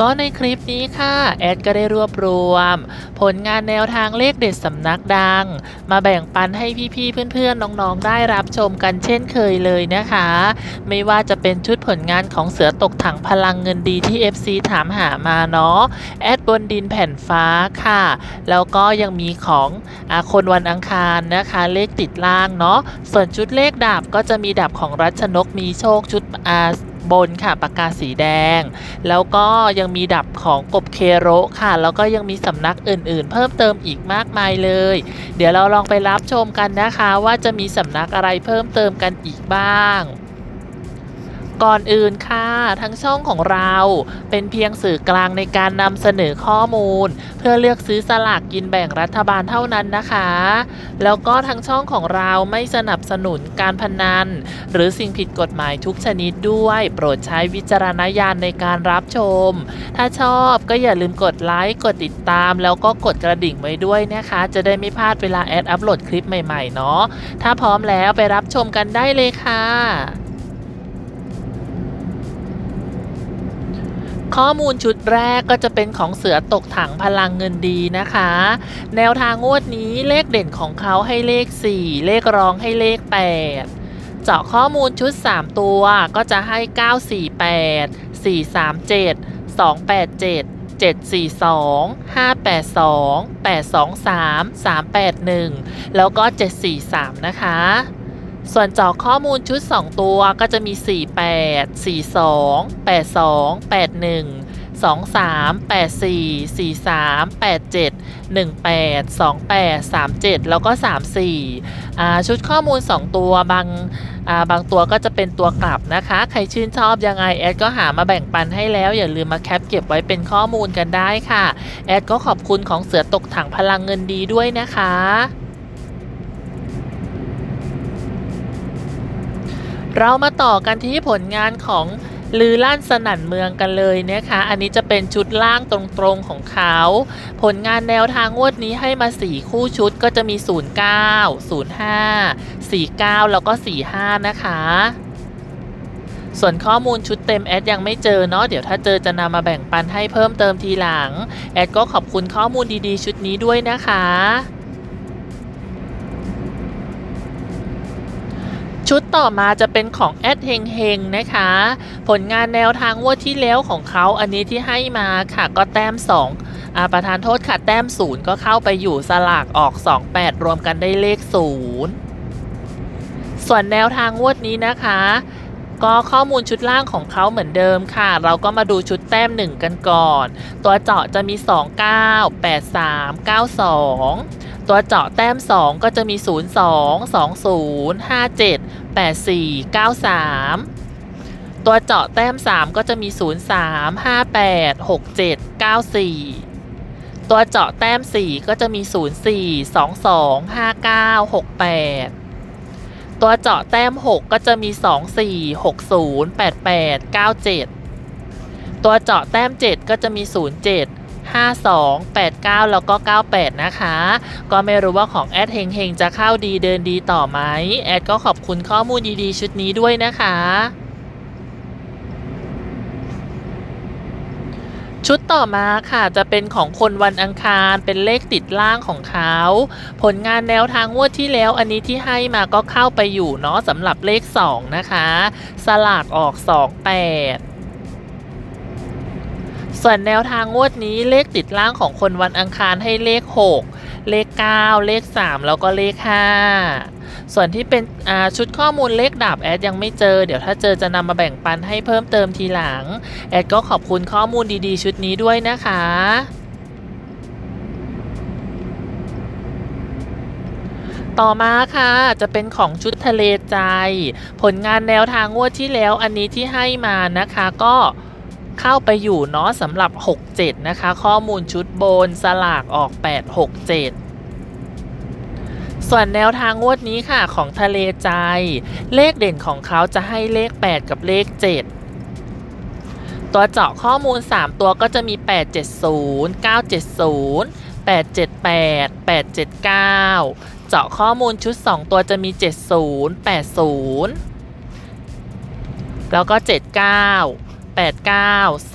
ก็ในคลิปนี้ค่ะ แอดก็ได้รวบรวม ผลงานแนวทางเลขเด็ดสำนักดัง มาแบ่งปันให้พี่ๆเพื่อนๆน้องๆได้รับชมกันเช่นเคยเลยนะคะ ไม่ว่าจะเป็นชุดผลงานของเสือตกถังพลังเงินดีที่ FC ถามหามาเนาะแอดบนดินแผ่นฟ้าค่ะ แล้วก็ยังมีของอาคนวันอังคารนะคะ เลขติดล่างเนาะส่วนชุดเลขดาบก็จะมีดาบของรัชนกมีโชคชุดอา บนค่ะปากกาสีแดง แล้วก็ยังมีดับของกบเคโรค่ะ แล้วก็ยังมีสำนักอื่นๆ เพิ่มเติมอีกมากมายเลย เดี๋ยวเราลองไปรับชมกันนะคะ ว่าจะมีสำนักอะไรเพิ่มเติมกันอีกบ้าง ก่อนอื่นค่ะทั้งช่องของเรา เป็นเพียงสื่อกลางในการนำเสนอข้อมูล เพื่อเลือกซื้อสลากกินแบ่งรัฐบาลเท่านั้นนะคะ แล้วก็ทั้งช่องของเราไม่สนับสนุนการพนัน หรือสิ่งผิดกฎหมายทุกชนิดด้วย โปรดใช้วิจารณญาณในการรับชม ถ้าชอบก็อย่าลืมกดไลค์กดติดตาม แล้วก็กดกระดิ่งไว้ด้วยนะคะ จะได้ไม่พลาดเวลาแอดอัปโหลดคลิปใหม่ๆเนาะถ้าพร้อมแล้วไปรับชมกันได้เลยค่ะ ข้อมูลชุดแรกก็จะเป็นของเสือตกถังพลังเงินดีนะคะ แนวทางงวดนี้เลขเด่นของเขาให้เลข 4 เลขรองให้เลข 8 เจาะข้อมูลชุด 3 ตัวก็จะให้ 948 437 287 742 582 823 381 แล้วก็ 743 นะคะ ส่วนเจาะข้อมูลชุด 2 ตัวก็จะมี 48 42 82 81 23 84 43 87 18 28 37 แล้วก็ 34อ่าชุดข้อมูล 2 ตัวบางอ่าบางตัวก็จะเป็นตัวกลับนะคะ ใครชื่นชอบยังไงแอดก็หามาแบ่งปันให้แล้ว อย่าลืมมาแคปเก็บไว้เป็นข้อมูลกันได้ค่ะ แอดก็ขอบคุณของเสือตกถังพลังเงินดีด้วยนะคะ เรามาต่อกันที่ผลงานของลือลั่นสนั่นเมืองกันเลยนะคะ อันนี้จะเป็นชุดล่างตรงๆของเขา ผลงานแนวทางงวดนี้ให้มา 4 คู่ชุดก็จะมี 09 05 49 แล้วก็ 45 นะคะ ส่วนข้อมูลชุดเต็มแอดยังไม่เจอเนาะ เดี๋ยวถ้าเจอจะนำมาแบ่งปันให้เพิ่มเติมทีหลัง แอดก็ขอบคุณข้อมูลดีๆ ชุดนี้ด้วยนะคะ ชุดต่อมาจะเป็นของแอดเฮงเฮงนะคะ ผลงานแนวทางวดที่แล้วของเขาอันนี้ที่ให้มาค่ะก็แต้ม 2อาประธานโทษค่ะแต้มศูนย์ก็เข้าไปอยู่สลากออก 28 รวมกันได้เลข 0 ส่วนแนวทางงวดนี้นะคะ ก็ข้อมูลชุดล่างของเขาเหมือนเดิมค่ะ เราก็มาดูชุดแต้ม 1 กันก่อน ตัวเจาะจะมี 29 83 92 ตัวเจาะแต้ม 2 ก็จะมี 0 2 2 0 5 7 8 4 9 3 ตัวเจาะแต้ม 3 ก็จะมี 0 3 5 8 6 7 9 4 ตัวเจาะแต้ม 4 ก็จะมี 0 4 2 2 5 9 6 8 ตัวเจาะแต้ม 6 ก็จะมี 2 4 6 0 8 8 9 7 ตัวเจาะแต้ม 7 ก็จะมี 0 7 52 89 แล้วก็ 98 นะคะ ก็ไม่รู้ว่าของแอดเฮงเฮงจะเข้าดีเดินดีต่อไหมแอดก็ขอบคุณข้อมูลดีๆ ชุดนี้ด้วยนะคะชุดต่อมาค่ะจะเป็นของคนวันอังคารเป็นเลขติดล่างของเขา ผลงานแนวทางงวดที่แล้วอันนี้ที่ให้มาก็เข้าไปอยู่เนาะสำหรับเลข 2 นะคะ สลากออก 28 ส่วนแนวทางงวดนี้เลขติดล่างของคนวันอังคารให้เลข 6 เลข 9 เลข 3 แล้วก็เลข 5 ส่วนที่เป็นชุดข้อมูลเลขดาบแอดยังไม่เจอ เดี๋ยวถ้าเจอจะนำมาแบ่งปันให้เพิ่มเติมทีหลัง แอดก็ขอบคุณข้อมูลดีๆ ชุดนี้ด้วยนะคะต่อมาค่ะจะเป็นของชุดทะเลใจ ผลงานแนวทางงวดที่แล้วอันนี้ที่ให้มานะคะก็ เข้าไปอยู่เนาะสำหรับ 67 นะคะ ข้อมูลชุดบนสลากออก 867ส่วนแนวทางงวดนี้ค่ะของทะเลใจ เลขเด่นของเขาจะให้เลข 8 กับเลข 7 ตัวเจาะข้อมูล 3 ตัวก็จะมี 870 970 878 879 เจาะข้อมูลชุด 2 ตัวจะมี 70 80 แล้วก็ 79 89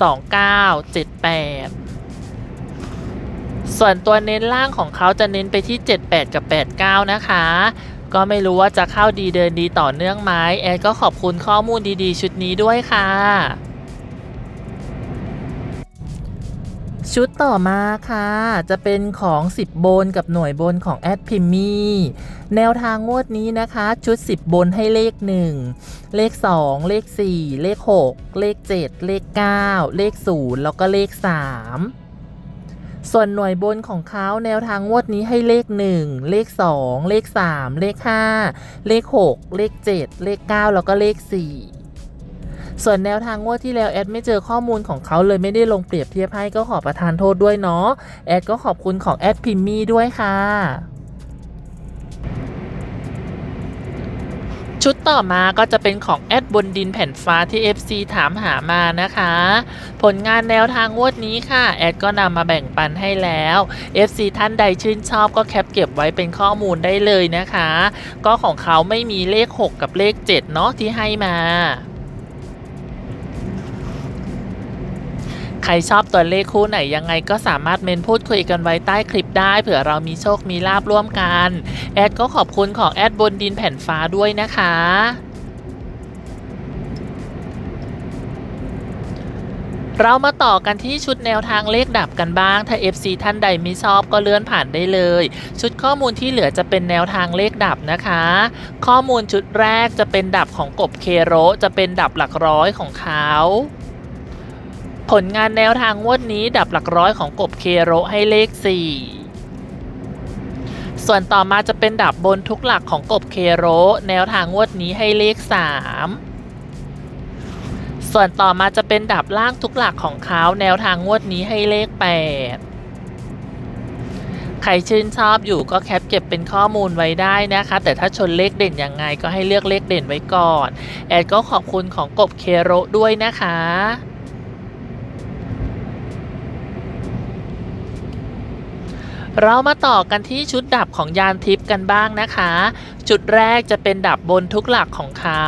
29 78 ส่วนตัวเน้นล่างของเขาจะเน้นไปที่ 78 กับ 89 นะคะ ก็ไม่รู้ว่าจะเข้าดีเดินดีต่อเนื่องไหมแอดก็ขอบคุณข้อมูลดีๆ ชุดนี้ด้วยค่ะ ชุดต่อมาค่ะ จะเป็นของ 10 โบนกับหน่วยบนของแอดพิมมี่แนวทางงวดนี้นะคะ ชุด 10 บนให้เลข 1 เลข 2 เลข 4 เลข 6 เลข 7 เลข 9 เลข 0 แล้วก็เลข 3ส่วนหน่วยบนของเขาแนวทางงวดนี้ให้เลข 1 เลข 2 เลข 3 เลข 5 เลข 6 เลข 7 เลข 9 แล้วก็เลข 4 ส่วนแนวทางงวดที่แล้วแอดไม่เจอข้อมูลของเขาเลยไม่ได้ลงเปรียบเทียบให้ก็ขอประทานโทษด้วยเนาะแอดก็ขอบคุณของแอดพิมมี่ด้วยค่ะชุดต่อมาก็จะเป็นของแอดบนดินแผ่นฟ้าที่ FC ถามหามานะคะ ผลงานแนวทางงวดนี้ค่ะ แอดก็นำมาแบ่งปันให้แล้ว FC ท่านใดชื่นชอบก็แคปเก็บไว้เป็นข้อมูลได้เลยนะคะ ก็ของเขาไม่มีเลข 6 กับเลข 7 เนาะที่ให้มา ใครชอบตัวเลขคู่ไหนยังไงก็สามารถเมนพูดคุยกันไว้ใต้คลิปได้เผื่อเรามีโชคมีลาบร่วมกัน แอดก็ขอบคุณของแอดบนดินแผ่นฟ้าด้วยนะคะเรามาต่อกันที่ชุดแนวทางเลขดับกันบ้าง ถ้า FC ท่านใดไม่ชอบก็เลื่อนผ่านได้เลย ชุดข้อมูลที่เหลือจะเป็นแนวทางเลขดับนะคะ ข้อมูลชุดแรกจะเป็นดับของกบเคโรจะเป็นดับหลักร้อยของเขา ผลงานแนวทางงวดนี้ดับหลักร้อยของกบเคโรให้เลข 4 ส่วนต่อมาจะเป็นดับบนทุกหลักของกบเคโรแนวทางงวดนี้ให้เลข 3 ส่วนต่อมาจะเป็นดับล่างทุกหลักของเขาแนวทางงวดนี้ให้เลข 8 ใครชื่นชอบอยู่ก็แคปเก็บเป็นข้อมูลไว้ได้นะคะ แต่ถ้าชนเลขเด่นยังไงก็ให้เลือกเลขเด่นไว้ก่อน แอดก็ขอบคุณของกบเคโรด้วยนะคะ เรามาต่อกันที่ชุดดับของยานทิพย์กันบ้างนะคะ จุดแรกจะเป็นดับบนทุกหลักของเขา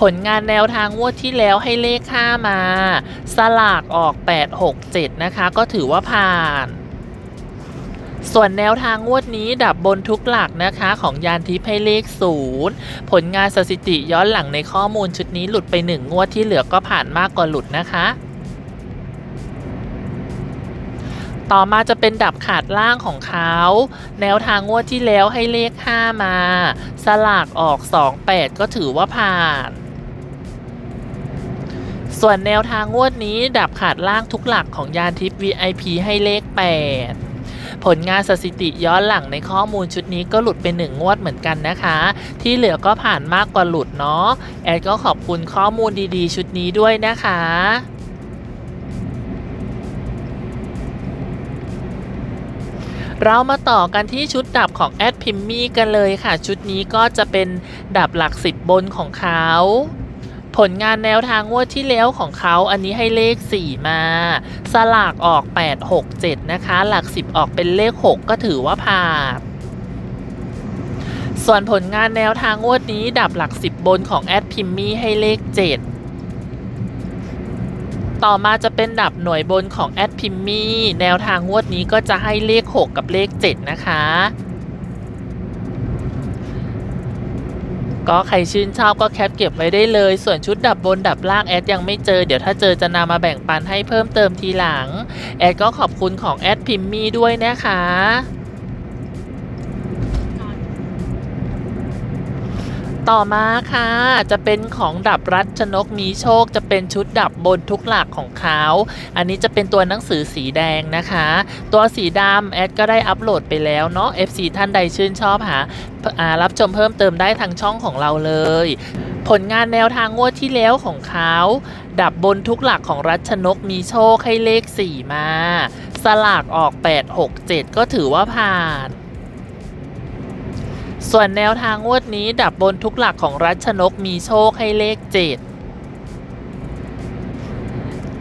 ผลงานแนวทางงวดที่แล้วให้เลข5มา สลากออก 8 6 7 นะคะ ก็ถือว่าผ่าน ส่วนแนวทางงวดนี้ดับบนทุกหลักนะคะของยานทิพย์ให้เลข 0 ผลงานสถิติย้อนหลังในข้อมูลชุดนี้หลุดไป 1 งวดที่เหลือก็ผ่านมากกว่าหลุดนะคะ ต่อมาจะเป็นดับขาดล่างของเขา แนวทางงวดที่แล้วให้เลข 5 มา สลากออก 28 ก็ถือว่าผ่าน ส่วนแนวทางงวดนี้ดับขาดล่างทุกหลักของยานทิพย์ VIP ให้เลข 8ผลงานสถิติย้อนหลังในข้อมูลชุดนี้ก็หลุดไปหนึ่งงวดเหมือนกันนะคะ ที่เหลือก็ผ่านมากกว่าหลุดเนาะแอดก็ขอบคุณข้อมูลดีๆ ชุดนี้ด้วยนะคะ เรามาต่อกันที่ชุดดับของแอดพิมมี่กันเลยค่ะ ชุดนี้ก็จะเป็นดับหลักสิบบนของเขา ผลงานแนวทางงวดที่แล้วของเขาอันนี้ให้เลข 4 มา สลากออก 8 6 7 นะคะ หลัก 10 ออกเป็นเลข 6 ก็ถือว่าผ่านส่วนผลงานแนวทางงวดนี้ดับหลัก 10 บนของแอดพิมมี่ให้เลข 7 ต่อมาจะเป็นดับหน่วยบนของแอดพิมมี่แนวทางงวดนี้ก็จะให้เลข 6 กับเลข 7 นะคะ ก็ใครชื่นชอบก็แคปเก็บไว้ได้เลย ส่วนชุดดับบนดับล่างแอดยังไม่เจอ เดี๋ยวถ้าเจอจะนำมาแบ่งปันให้เพิ่มเติมทีหลัง แอดก็ขอบคุณของแอดพิมมี่ด้วยนะคะ ต่อมาค่ะ จะเป็นของดับรัชนกมีโชค จะเป็นชุดดับบนทุกหลักของเขา อันนี้จะเป็นตัวหนังสือสีแดงนะคะ ตัวสีดำแอดก็ได้อัปโหลดไปแล้วเนาะ FC ท่านใดชื่นชอบหารับชมเพิ่มเติมได้ทางช่องของเราเลย ผลงานแนวทางงวดที่แล้วของเขา ดับบนทุกหลักของรัชนกมีโชคให้เลข 4 มา สลากออก 8 6 7 ก็ถือว่าผ่าน ส่วนแนวทางงวดนี้ดับบนทุกหลักของรัชนกมีโชคให้เลข7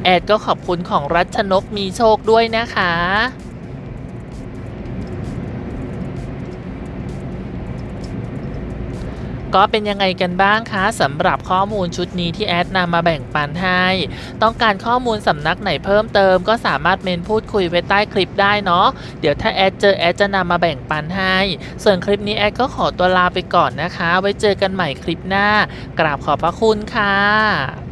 แอดก็ขอบคุณของรัชนกมีโชคด้วยนะคะ ก็เป็นยังไงกันบ้างคะสำหรับข้อมูลชุดนี้ที่แอดนำมาแบ่งปันให้ ต้องการข้อมูลสำนักไหนเพิ่มเติม ก็สามารถเมนพูดคุยไว้ใต้คลิปได้เนาะเดี๋ยวถ้าแอดเจอแอดจะนำมาแบ่งปันให้ ส่วนคลิปนี้แอดก็ขอตัวลาไปก่อนนะคะ ไว้เจอกันใหม่คลิปหน้า กราบขอบพระคุณค่ะ